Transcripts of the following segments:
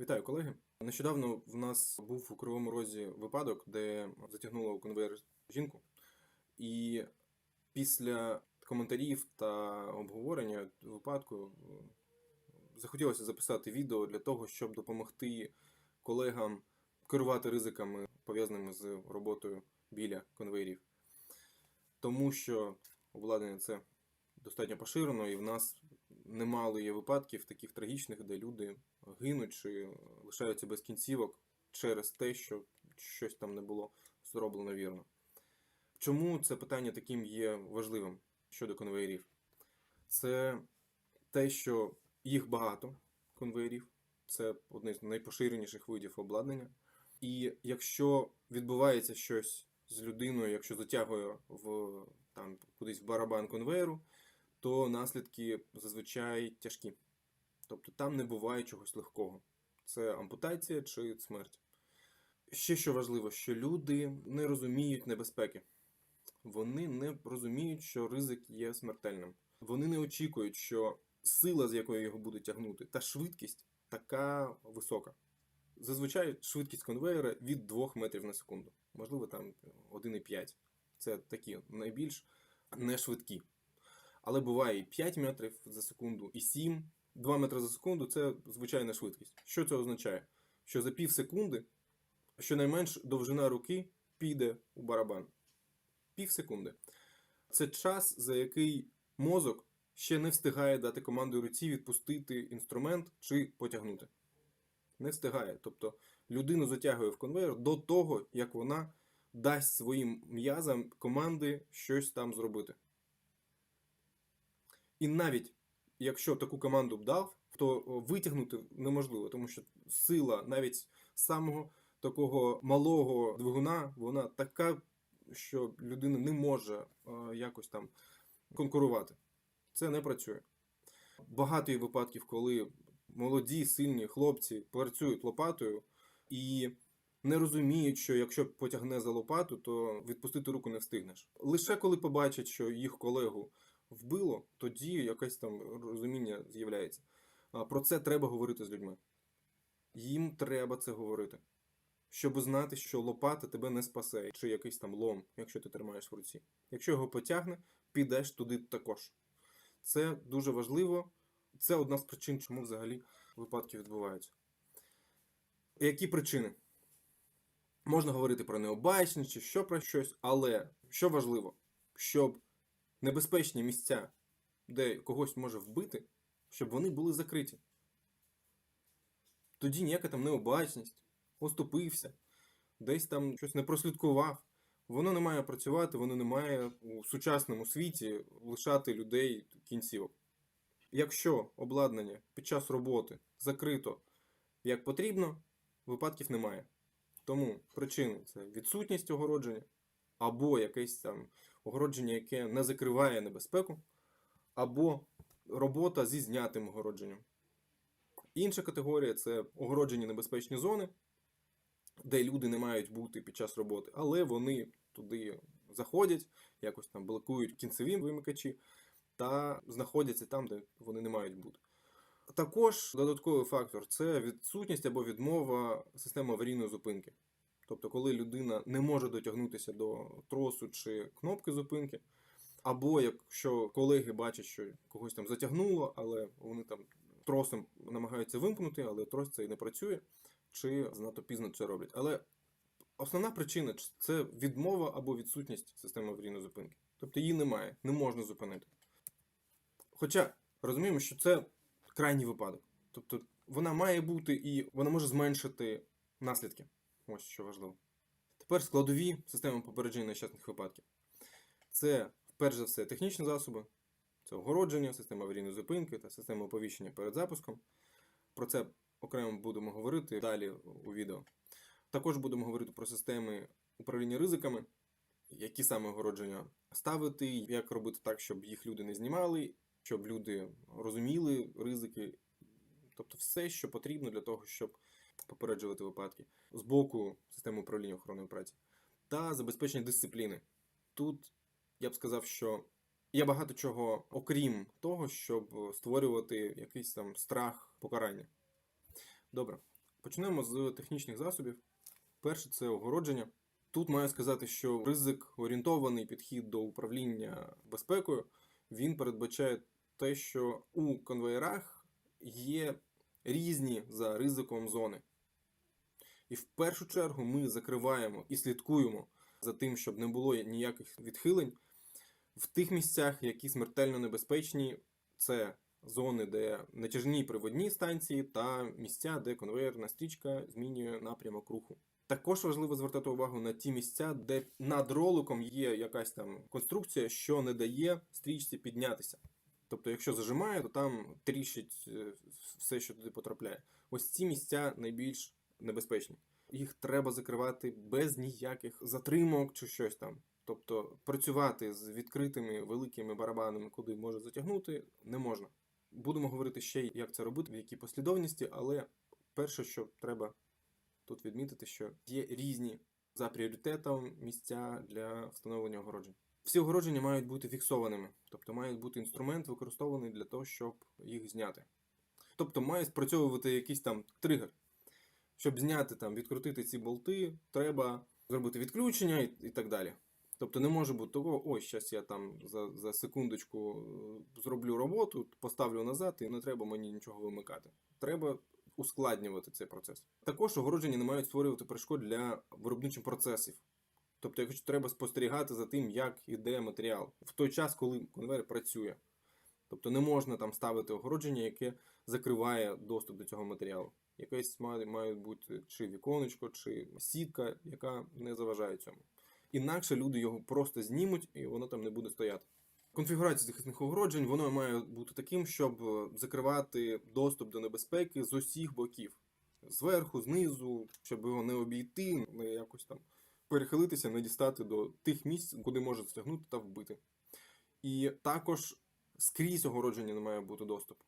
Вітаю, колеги. Нещодавно в нас був у Кривому Розі випадок, де затягнуло у конвейер жінку. І після коментарів та обговорення випадку е, захотілося записати відео для того, щоб допомогти колегам керувати ризиками, пов'язаними з роботою біля конвейерів. Тому що обладнання це достатньо поширено, і в нас немало є випадків таких трагічних, де люди гинуть чи лишаються без кінцівок через те, що щось там не було зроблено вірно. Чому це питання таким є важливим щодо конвеєрів? Це те, що їх багато конвеєрів, це одне з найпоширеніших видів обладнання. І якщо відбувається щось з людиною, якщо затягує в там кудись в барабан конвейеру, то наслідки зазвичай тяжкі. Тобто там не буває чогось легкого. Це ампутація чи смерть. Ще що важливо, що люди не розуміють небезпеки. Вони не розуміють, що ризик є смертельним. Вони не очікують, що сила, з якою його будуть тягнути, та швидкість така висока. Зазвичай швидкість конвейера від 2 метрів на секунду, можливо, там 1,5. Це такі найбільш не швидкі. Але буває і 5 метрів за секунду, і 7. 2 метри за секунду це звичайна швидкість. Що це означає? Що за пів секунди щонайменш довжина руки піде у барабан. Пів секунди. Це час, за який мозок ще не встигає дати команду руці відпустити інструмент чи потягнути. Не встигає. Тобто людину затягує в конвейер до того, як вона дасть своїм м'язам команди щось там зробити. І навіть якщо таку команду б дав, то витягнути неможливо, тому що сила навіть самого такого малого двигуна, вона така, що людина не може е, якось там конкурувати. Це не працює. Багато є випадків, коли молоді, сильні хлопці працюють лопатою і не розуміють, що якщо потягне за лопату, то відпустити руку не встигнеш. Лише коли побачать, що їх колегу вбило, тоді якесь там розуміння з'являється. Про це треба говорити з людьми. Їм треба це говорити. Щоб знати, що лопата тебе не спасе, чи якийсь там лом, якщо ти тримаєш в руці. Якщо його потягне, підеш туди також. Це дуже важливо. Це одна з причин, чому взагалі випадки відбуваються. Які причини? Можна говорити про необачність чи що про щось, але що важливо, щоб небезпечні місця, де когось може вбити, щоб вони були закриті. Тоді ніяка там необачність, оступився, десь там щось не прослідкував. Воно не має працювати, воно не має у сучасному світі лишати людей кінцівок. Якщо обладнання під час роботи закрито як потрібно, випадків немає. Тому причини це відсутність огородження, або якесь там огородження, яке не закриває небезпеку, або робота зі знятим огородженням. Інша категорія це огороджені небезпечні зони, де люди не мають бути під час роботи, але вони туди заходять, якось там блокують кінцеві вимикачі та знаходяться там, де вони не мають бути. Також додатковий фактор це відсутність або відмова системи аварійної зупинки. Тобто, коли людина не може дотягнутися до тросу чи кнопки зупинки, або якщо колеги бачать, що когось там затягнуло, але вони там тросом намагаються вимкнути, але трос цей не працює, чи занадто пізно це роблять. Але основна причина це відмова або відсутність системи аварійної зупинки. Тобто її немає, не можна зупинити. Хоча розуміємо, що це крайній випадок. Тобто вона має бути і вона може зменшити наслідки. Ось що важливо. Тепер складові системи попередження нещасних випадків. Це, перш за все, технічні засоби, це огородження, система аварійної зупинки та система оповіщення перед запуском. Про це окремо будемо говорити далі у відео. Також будемо говорити про системи управління ризиками, які саме огородження ставити, як робити так, щоб їх люди не знімали, щоб люди розуміли ризики. Тобто все, що потрібно для того, щоб попереджувати випадки з боку системи управління охороною праці та забезпечення дисципліни. Тут я б сказав, що є багато чого, окрім того, щоб створювати якийсь там страх покарання. Добре, Почнемо з технічних засобів. Перше це огородження. Тут маю сказати, що ризик орієнтований підхід до управління безпекою він передбачає те, що у конвеєрах є різні за ризиком зони. І в першу чергу ми закриваємо і слідкуємо за тим, щоб не було ніяких відхилень в тих місцях, які смертельно небезпечні. Це зони, де натяжні приводні станції, та місця, де конвейерна стрічка змінює напрямок руху. Також важливо звертати увагу на ті місця, де над роликом є якась там конструкція, що не дає стрічці піднятися. Тобто, якщо зажимає, то там тріщить е, все, що туди потрапляє. Ось ці місця найбільш небезпечні. Їх треба закривати без ніяких затримок чи щось там. Тобто працювати з відкритими великими барабанами, куди може затягнути, не можна. Будемо говорити ще, як це робити, в якій послідовності, але перше, що треба тут відмітити, що є різні за пріоритетом місця для встановлення огороджень. Всі огородження мають бути фіксованими, тобто має бути інструмент використований для того, щоб їх зняти. Тобто має спрацьовувати якийсь там тригер. Щоб зняти там, відкрутити ці болти, треба зробити відключення і, і так далі. Тобто не може бути того, ось зараз я там за, за секундочку е, зроблю роботу, поставлю назад, і не треба мені нічого вимикати. Треба ускладнювати цей процес. Також огородження не мають створювати перешкод для виробничих процесів. Тобто, якщо треба спостерігати за тим, як іде матеріал в той час, коли конвейер працює. Тобто не можна там ставити огородження, яке закриває доступ до цього матеріалу. Якесь має, має бути чи віконечко, чи сітка, яка не заважає цьому. Інакше люди його просто знімуть і воно там не буде стояти. Конфігурація захисних огороджень воно має бути таким, щоб е, закривати доступ до небезпеки з усіх боків. Зверху, знизу, щоб його не обійти, не якось там перехилитися, не дістати до тих місць, куди може стягнути та вбити. І також скрізь огородження не має бути доступу.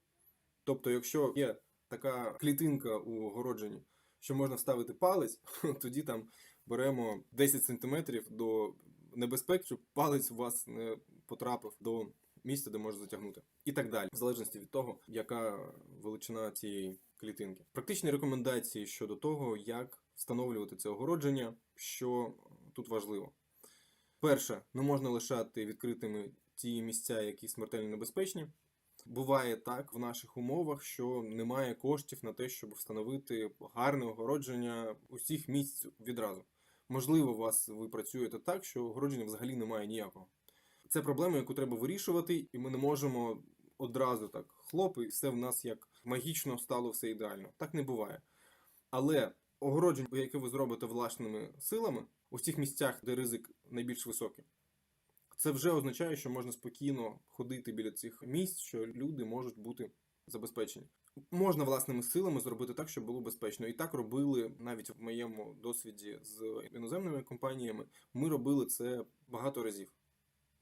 Тобто, якщо є така клітинка у огородженні, що можна вставити палець, тоді там беремо 10 см до небезпек, щоб палець у вас не потрапив до місця, де може затягнути. І так далі, в залежності від того, яка величина цієї клітинки. Практичні рекомендації щодо того, як встановлювати це огородження, що тут важливо. Перше, не можна лишати відкритими ті місця, які смертельно небезпечні. Буває так в наших умовах, що немає коштів на те, щоб встановити гарне огородження усіх місць відразу. Можливо, у вас ви працюєте так, що огородження взагалі немає ніякого. Це проблема, яку треба вирішувати, і ми не можемо одразу так хлоп, і все в нас як магічно стало все ідеально. Так не буває. Але огородження, яке ви зробите власними силами, у тих місцях, де ризик найбільш високий, це вже означає, що можна спокійно ходити біля цих місць, що люди можуть бути забезпечені. Можна власними силами зробити так, щоб було безпечно. І так робили навіть в моєму досвіді з іноземними компаніями. Ми робили це багато разів.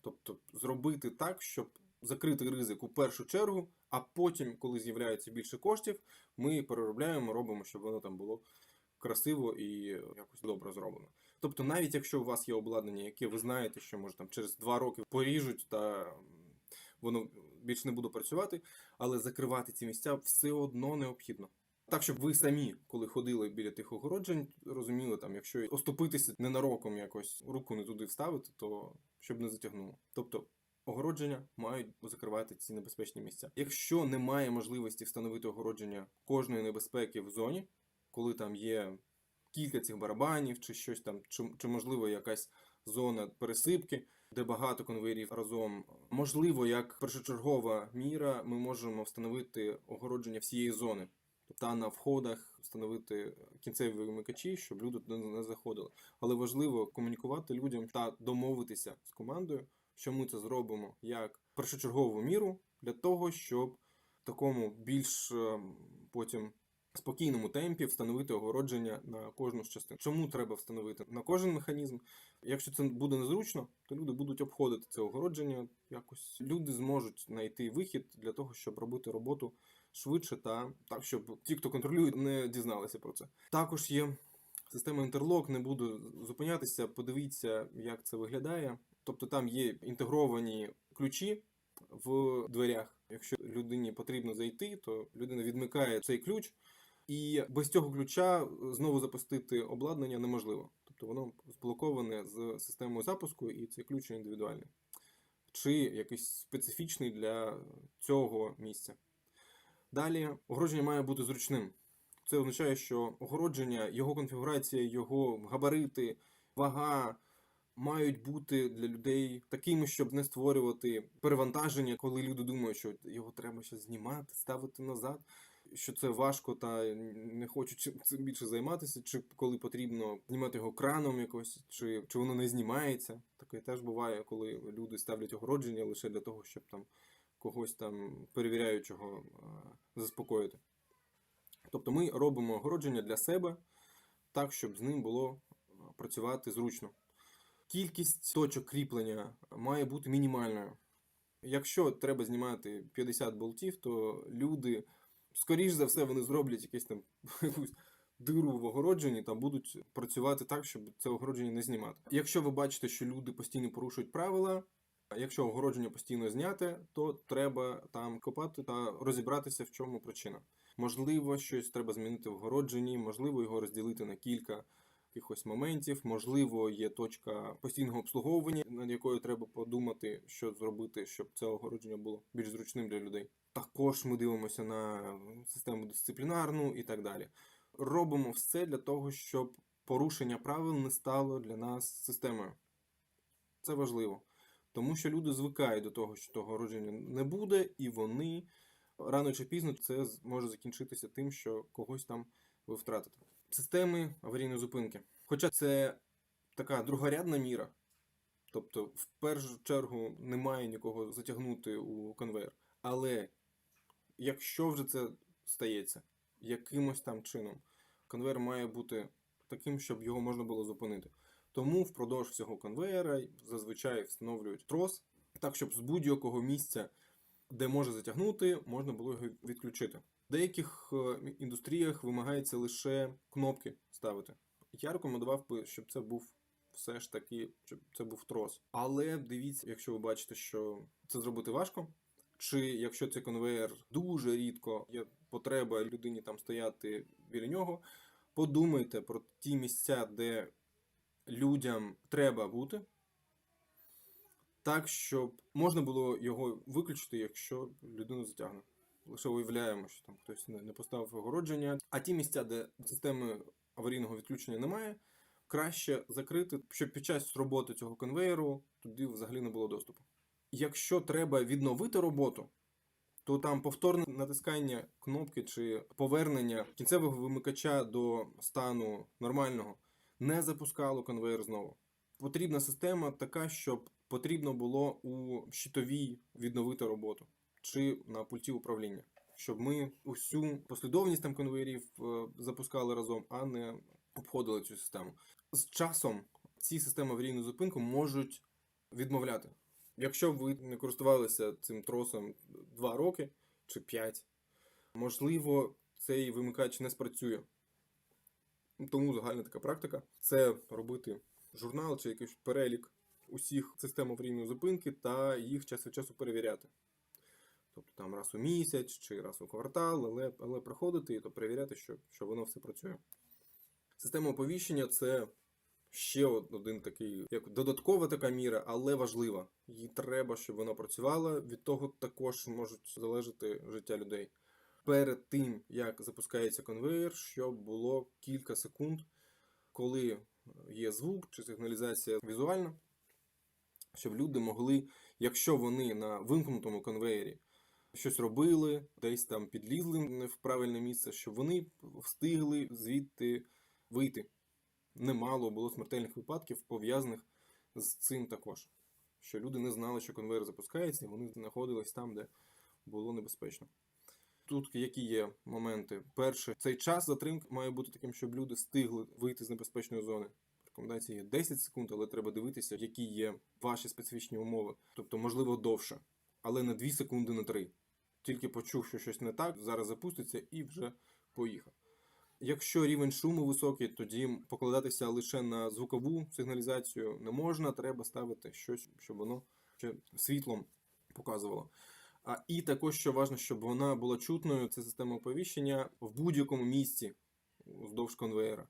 Тобто, зробити так, щоб закрити ризик у першу чергу, а потім, коли з'являється більше коштів, ми переробляємо, робимо, щоб воно там було красиво і якось добре зроблено. Тобто, навіть якщо у вас є обладнання, яке ви знаєте, що може там через два роки поріжуть та воно більше не буде працювати, але закривати ці місця все одно необхідно. Так, щоб ви самі, коли ходили біля тих огороджень, розуміли, там, якщо оступитися ненароком якось руку не туди вставити, то щоб не затягнуло. Тобто огородження мають закривати ці небезпечні місця. Якщо немає можливості встановити огородження кожної небезпеки в зоні, коли там є кілька цих барабанів, чи щось там, чи, чи можливо якась зона пересипки, де багато конвейерів разом. Можливо, як першочергова міра, ми можемо встановити огородження всієї зони. Та на входах встановити кінцеві вимикачі, щоб люди туди не заходили. Але важливо комунікувати людям та домовитися з командою, що ми це зробимо як першочергову міру для того, щоб такому більш е, потім спокійному темпі встановити огородження на кожну з частин. Чому треба встановити на кожен механізм? Якщо це буде незручно, то люди будуть обходити це огородження. Якось люди зможуть знайти вихід для того, щоб робити роботу швидше та так, щоб ті, хто контролює, не дізналися про це. Також є система інтерлок, не буду зупинятися. Подивіться, як це виглядає. Тобто там є інтегровані ключі в дверях. Якщо людині потрібно зайти, то людина відмикає цей ключ. І без цього ключа е, знову запустити обладнання неможливо. Тобто воно зблоковане з системою запуску, і цей ключ індивідуальний. Чи якийсь специфічний для цього місця. Далі огородження має бути зручним. Це означає, що огородження, його конфігурація, його габарити, вага мають бути для людей такими, щоб не створювати перевантаження, коли люди думають, що його треба ще знімати, ставити назад, що це важко та не хочуть цим більше займатися, чи коли потрібно знімати його краном якось, чи, чи воно не знімається. Таке теж буває, коли люди ставлять огородження лише для того, щоб там когось там перевіряючого а, заспокоїти. Тобто ми робимо огородження для себе так, щоб з ним було працювати зручно. Кількість точок кріплення має бути мінімальною. Якщо треба знімати 50 болтів, то люди, скоріш за все, вони зроблять якесь там якусь диру в огородженні та будуть працювати так, щоб це огородження не знімати. Якщо ви бачите, що люди постійно порушують правила, якщо огородження постійно зняте, то треба там копати та розібратися, в чому причина. Можливо, щось треба змінити в огородженні, можливо, його розділити на кілька якихось моментів. Можливо, є точка постійного обслуговування, над якою треба подумати, що зробити, щоб це огородження було більш зручним для людей. Також ми дивимося на систему дисциплінарну і так далі. Робимо все для того, щоб порушення правил не стало для нас системою. Це важливо. Тому що люди звикають до того, що того огородження не буде, і вони рано чи пізно це може закінчитися тим, що когось там ви втратите. Системи аварійної зупинки. Хоча це така другорядна міра, тобто в першу чергу немає нікого затягнути у конвейер. Але якщо вже це стається якимось там чином, конвейер має бути таким, щоб його можна було зупинити. Тому впродовж всього конвейера зазвичай встановлюють трос, так щоб з будь-якого місця, де може затягнути, можна було його відключити. Деяких е, індустріях вимагається лише кнопки ставити. Я рекомендував би, щоб це був все ж таки, щоб це був трос. Але дивіться, якщо ви бачите, що це зробити важко, чи якщо цей конвейер дуже рідко є потреба людині там стояти біля нього, подумайте про ті місця, де людям треба бути, так, щоб можна було його виключити, якщо людину затягне. Лише уявляємо, що там хтось не поставив огородження. А ті місця, де системи аварійного відключення немає, краще закрити, щоб під час роботи цього конвейеру туди взагалі не було доступу. Якщо треба відновити роботу, то там повторне натискання кнопки чи повернення кінцевого вимикача до стану нормального не запускало конвейер знову. Потрібна система така, щоб потрібно було у щитовій відновити роботу чи на пульті управління, щоб ми усю послідовність там конвейерів е, запускали разом, а не обходили цю систему. З часом ці системи аварійної зупинки можуть відмовляти. Якщо ви не користувалися цим тросом 2 роки чи 5, можливо, цей вимикач не спрацює. Тому загальна така практика це робити журнал чи якийсь перелік усіх систем аварійної зупинки та їх час від часу перевіряти. Тобто там раз у місяць чи раз у квартал, але, але приходити і то перевіряти, що, що воно все працює. Система оповіщення це ще один такий, як додаткова така міра, але важлива. Їй треба, щоб вона працювала. Від того також можуть залежати життя людей. Перед тим, як запускається конвейер, щоб було кілька секунд, коли є звук чи сигналізація візуальна, щоб люди могли, якщо вони на вимкнутому конвеєрі щось робили, десь там підлізли в правильне місце, щоб вони встигли звідти вийти. Немало було смертельних випадків, пов'язаних з цим також. Що люди не знали, що конвейер запускається, і вони знаходились там, де було небезпечно. Тут які є моменти? Перше, цей час затримки має бути таким, щоб люди встигли вийти з небезпечної зони. Рекомендації є 10 секунд, але треба дивитися, які є ваші специфічні умови. Тобто, можливо, довше, але на 2 секунди на 3. Тільки почув, що щось не так, зараз запуститься і вже поїхав. Якщо рівень шуму високий, тоді покладатися лише на звукову сигналізацію не можна, треба ставити щось, щоб воно ще світлом показувало. А і також що важливо, щоб вона була чутною, це система оповіщення в будь-якому місці вздовж конвеєра,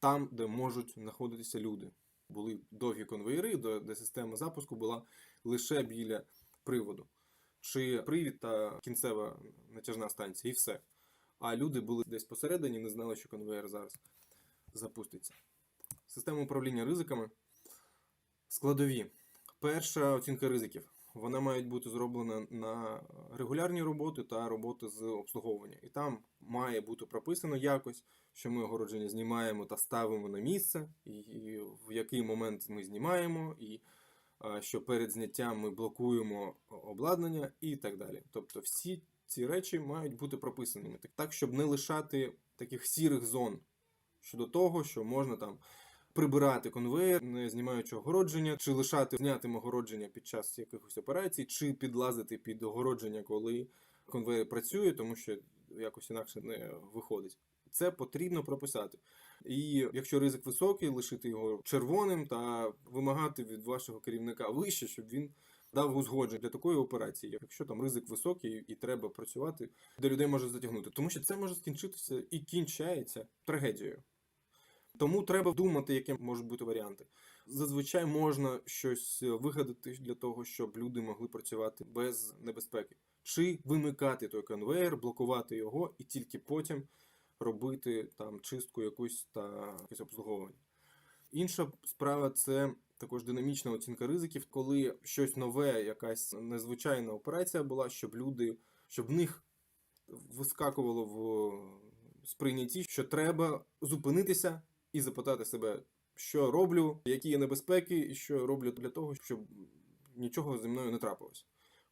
там, де можуть знаходитися люди. Були довгі конвеєри, де система запуску була лише біля приводу. Чи привід та кінцева натяжна станція, і все. А люди були десь посередині, не знали, що конвеєр зараз запуститься. Система управління ризиками складові. Перша оцінка ризиків. Вона має бути зроблена на регулярні роботи та роботи з обслуговування. І там має бути прописано якось, що ми огородження знімаємо та ставимо на місце, і, в який момент ми знімаємо, і що перед зняттям ми блокуємо обладнання і так далі. Тобто всі ці речі мають бути прописаними так, щоб не лишати таких сірих зон щодо того, що можна там прибирати конвейер, не знімаючи огородження, чи лишати знятим огородження під час якихось операцій, чи підлазити під огородження, коли конвейер працює, тому що якось інакше не виходить. Це потрібно прописати. І якщо ризик високий, лишити його червоним та вимагати від вашого керівника вище, щоб він дав узгодження для такої операції, якщо там ризик високий і треба працювати, де людей може затягнути. Тому що це може скінчитися і кінчається трагедією. Тому треба думати, які можуть бути варіанти. Зазвичай можна щось вигадати для того, щоб люди могли працювати без небезпеки, чи вимикати той конвейер, блокувати його і тільки потім робити там чистку якусь та якесь обслуговування. Інша справа це також динамічна оцінка ризиків, коли щось нове, якась незвичайна операція була, щоб люди, щоб в них вискакувало в сприйнятті, що треба зупинитися і запитати себе, що роблю, які є небезпеки, і що роблю для того, щоб нічого зі мною не трапилось.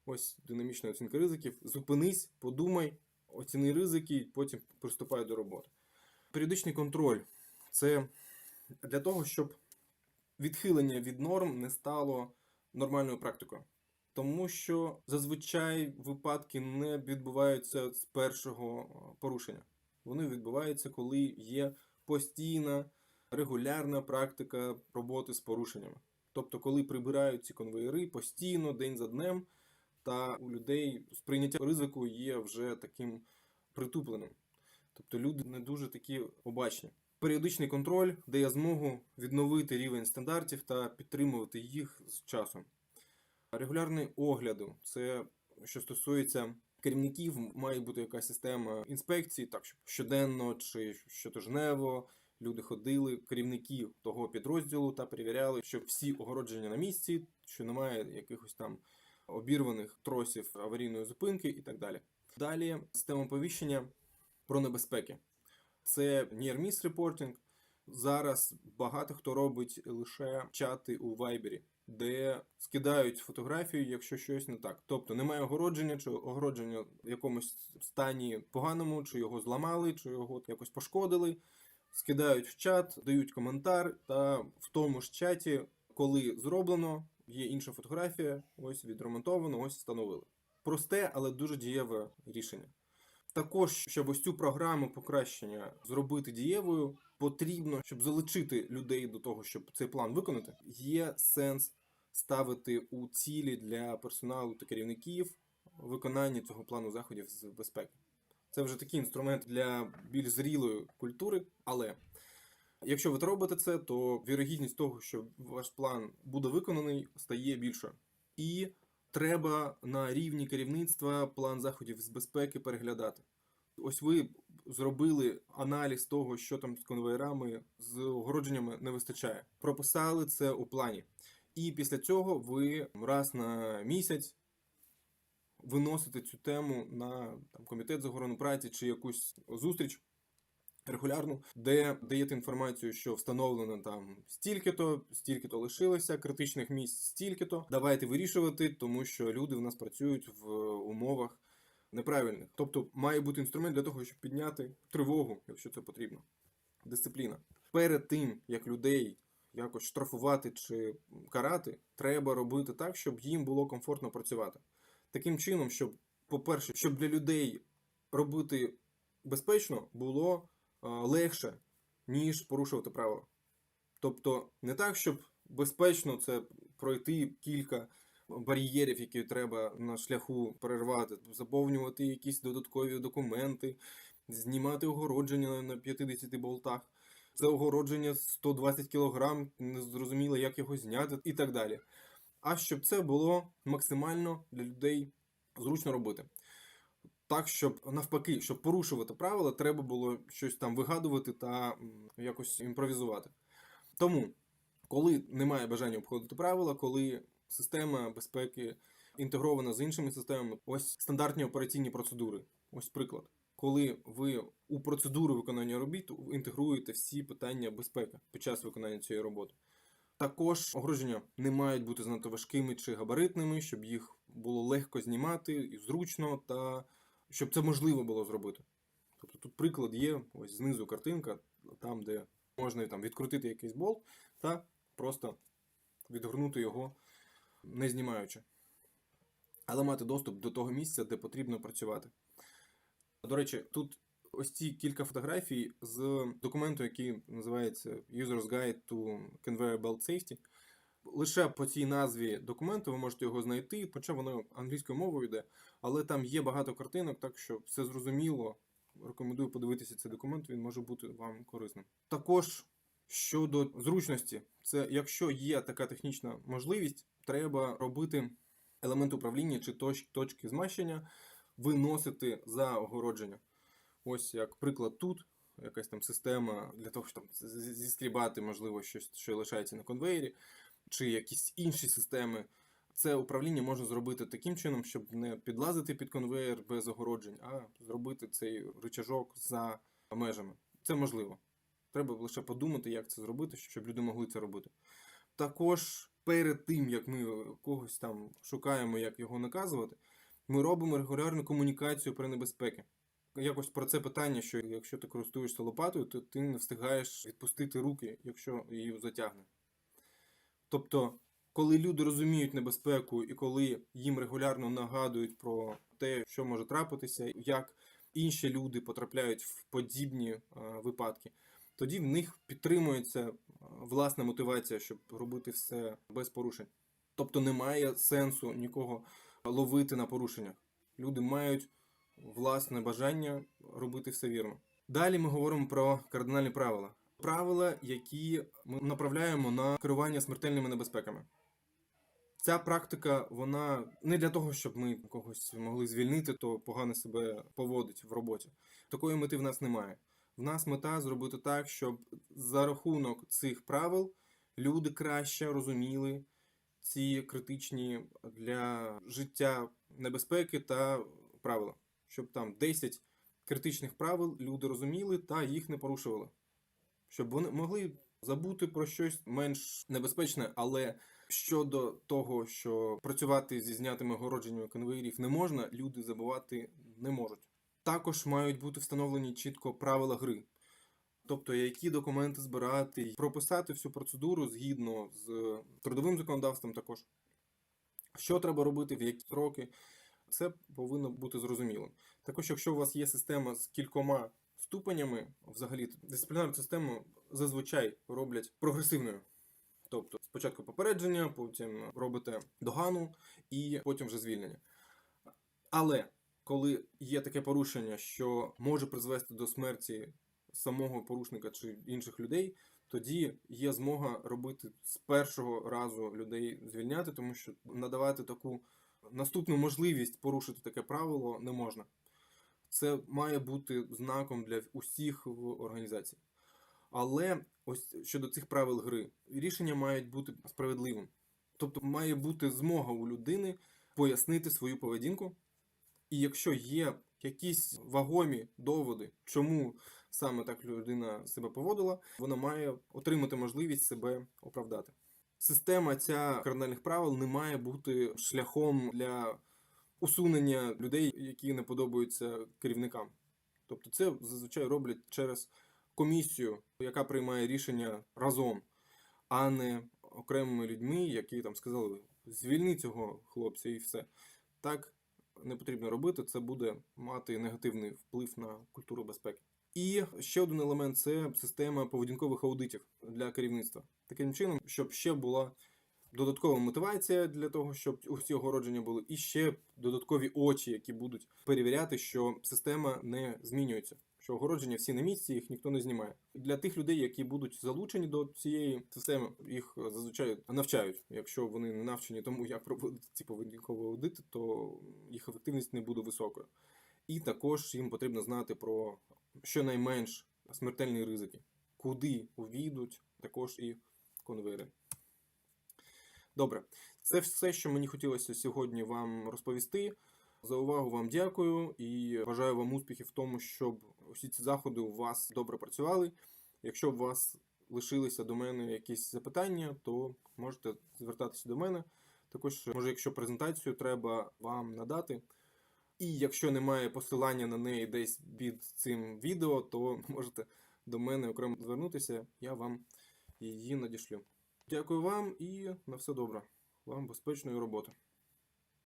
Ось динамічна оцінка ризиків. Зупинись, подумай, оціни ризики, потім приступай до роботи. Періодичний контроль це для того, щоб відхилення від норм не стало нормальною практикою. Тому що зазвичай випадки не відбуваються з першого порушення. Вони відбуваються, коли є постійна регулярна практика роботи з порушеннями. Тобто, коли прибирають ці конвеєри постійно, день за днем, та у людей сприйняття ризику є вже таким притупленим. Тобто люди не дуже такі обачні. Періодичний контроль дає змогу відновити рівень стандартів та підтримувати їх з часом. Регулярний огляду це що стосується керівників, має бути якась система інспекцій, так щоб щоденно чи щотижнево люди ходили, керівники того підрозділу та перевіряли, що всі огородження на місці, що немає якихось там обірваних тросів аварійної зупинки і так далі. Далі система оповіщення про небезпеки. Це Near Miss Reporting. Зараз багато хто робить лише чати у Вайбері, де скидають фотографію, якщо щось не так. Тобто немає огородження, чи огородження в якомусь стані поганому, чи його зламали, чи його якось пошкодили. Скидають в чат, дають коментар, та в тому ж чаті, коли зроблено, є інша фотографія, ось відремонтовано, ось встановили. Просте, але дуже дієве рішення. Також, щоб ось цю програму покращення зробити дієвою, потрібно, щоб залучити людей до того, щоб цей план виконати, є сенс ставити у цілі для персоналу та керівників виконання цього плану заходів з безпеки. Це вже такий інструмент для більш зрілої культури, але якщо ви робите це, то вірогідність того, що ваш план буде виконаний, стає більшою. І треба на рівні керівництва план заходів з безпеки переглядати. Ось ви зробили аналіз того, що там з конвейерами, з огородженнями не вистачає. Прописали це у плані. І після цього ви раз на місяць виносите цю тему на там, комітет з охорони праці чи якусь зустріч регулярну, де даєте інформацію, що встановлено там стільки-то, стільки-то лишилося, критичних місць стільки-то. Давайте вирішувати, тому що люди в нас працюють в умовах неправильних. Тобто має бути інструмент для того, щоб підняти тривогу, якщо це потрібно. Дисципліна. Перед тим, як людей якось штрафувати чи карати, треба робити так, щоб їм було комфортно працювати. Таким чином, щоб, по-перше, щоб для людей робити безпечно було легше, ніж порушувати правила. Тобто, не так, щоб безпечно це пройти кілька бар'єрів, які треба на шляху перервати, заповнювати якісь додаткові документи, знімати огородження на 50 болтах. Це огородження 120 кг, не зрозуміло, як його зняти і так далі. А щоб це було максимально для людей зручно робити. Так, щоб навпаки, щоб порушувати правила, треба було щось там вигадувати та якось імпровізувати. Тому, коли немає бажання обходити правила, коли система безпеки інтегрована з іншими системами, ось стандартні операційні процедури. Ось приклад. Коли ви у процедуру виконання робіт інтегруєте всі питання безпеки під час виконання цієї роботи. Також огородження не мають бути занадто важкими чи габаритними, щоб їх було легко знімати і зручно, та щоб це можливо було зробити. Тобто тут приклад є, ось знизу картинка, там, де можна там, відкрутити якийсь болт та просто відгорнути його, не знімаючи. Але мати доступ до того місця, де потрібно працювати. До речі, тут ось ці кілька фотографій з документу, який називається User's Guide to Conveyor Belt Safety. Лише по цій назві документу ви можете його знайти, хоча воно англійською мовою йде, але там є багато картинок, так що все зрозуміло. Рекомендую подивитися цей документ, він може бути вам корисним. Також щодо зручності, це якщо є така технічна можливість, треба робити елемент управління чи точки змащення, виносити за огородження. Ось як приклад тут, якась там система для того, щоб там зіскрібати, можливо, щось, що лишається на конвеєрі, чи якісь інші системи. Це управління можна зробити таким чином, щоб не підлазити під конвеєр без огороджень, а зробити цей рычажок за межами. Це можливо. Треба лише подумати, як це зробити, щоб люди могли це робити. Також перед тим, як ми когось там шукаємо, як його наказувати, ми робимо регулярну комунікацію про небезпеки. Якось про це питання, що якщо ти користуєшся лопатою, то ти не встигаєш відпустити руки, якщо її затягне. Тобто, коли люди розуміють небезпеку і коли їм регулярно нагадують про те, що може трапитися, як інші люди потрапляють в подібні е, випадки, тоді в них підтримується е, власна мотивація, щоб робити все без порушень. Тобто немає сенсу нікого ловити на порушеннях. Люди мають власне бажання робити все вірно. Далі ми говоримо про кардинальні правила. Правила, які ми направляємо на керування смертельними небезпеками. Ця практика, вона не для того, щоб ми когось могли звільнити, то погано себе поводить в роботі. Такої мети в нас немає. В нас мета зробити так, щоб за рахунок цих правил люди краще розуміли ці критичні для життя небезпеки та правила. Щоб там 10 критичних правил люди розуміли та їх не порушували. Щоб вони могли забути про щось менш небезпечне, але щодо того, що працювати зі знятими огородженнями конвеєрів не можна, люди забувати не можуть. Також мають бути встановлені чітко правила гри. Тобто, які документи збирати, і прописати всю процедуру згідно з трудовим законодавством також. Що треба робити, в які строки, це повинно бути зрозумілим. Також, якщо у вас є система з кількома ступенями, взагалі дисциплінарну систему зазвичай роблять прогресивною. Тобто спочатку попередження, потім робите догану і потім вже звільнення. Але коли є таке порушення, що може призвести до смерті самого порушника чи інших людей, тоді є змога робити з першого разу людей звільняти, тому що надавати таку наступну можливість порушити таке правило не можна. Це має бути знаком для усіх в організації. Але ось щодо цих правил гри, рішення мають бути справедливим. Тобто має бути змога у людини пояснити свою поведінку. І якщо є якісь вагомі доводи, чому саме так людина себе поводила, вона має отримати можливість себе оправдати. Система ця кардинальних правил не має бути шляхом для усунення людей, які не подобаються керівникам. Тобто, це зазвичай роблять через комісію, яка приймає рішення разом, а не окремими людьми, які там сказали: звільни цього хлопця і все. Так не потрібно робити, це буде мати негативний вплив на культуру безпеки. І ще один елемент це система поведінкових аудитів для керівництва. Таким чином, щоб ще була додаткова мотивація для того, щоб у ці огородження були, і ще додаткові очі, які будуть перевіряти, що система не змінюється. Що огородження всі на місці, їх ніхто не знімає. Для тих людей, які будуть залучені до цієї системи, їх зазвичай навчають. Якщо вони не навчені тому, як проводити ці поведінкові аудити, то їх ефективність не буде високою. І також їм потрібно знати про щонайменш смертельні ризики, куди увійдуть також і конвейери. Добре, це все, що мені хотілося сьогодні вам розповісти. За увагу вам дякую і бажаю вам успіхів в тому, щоб усі ці заходи у вас добре працювали. Якщо у вас лишилися до мене якісь запитання, то можете звертатися до мене. Також, може, якщо презентацію треба вам надати. І якщо немає посилання на неї десь під цим відео, то можете до мене окремо звернутися, я вам її надішлю. Дякую вам і на все добре. Вам безпечної роботи.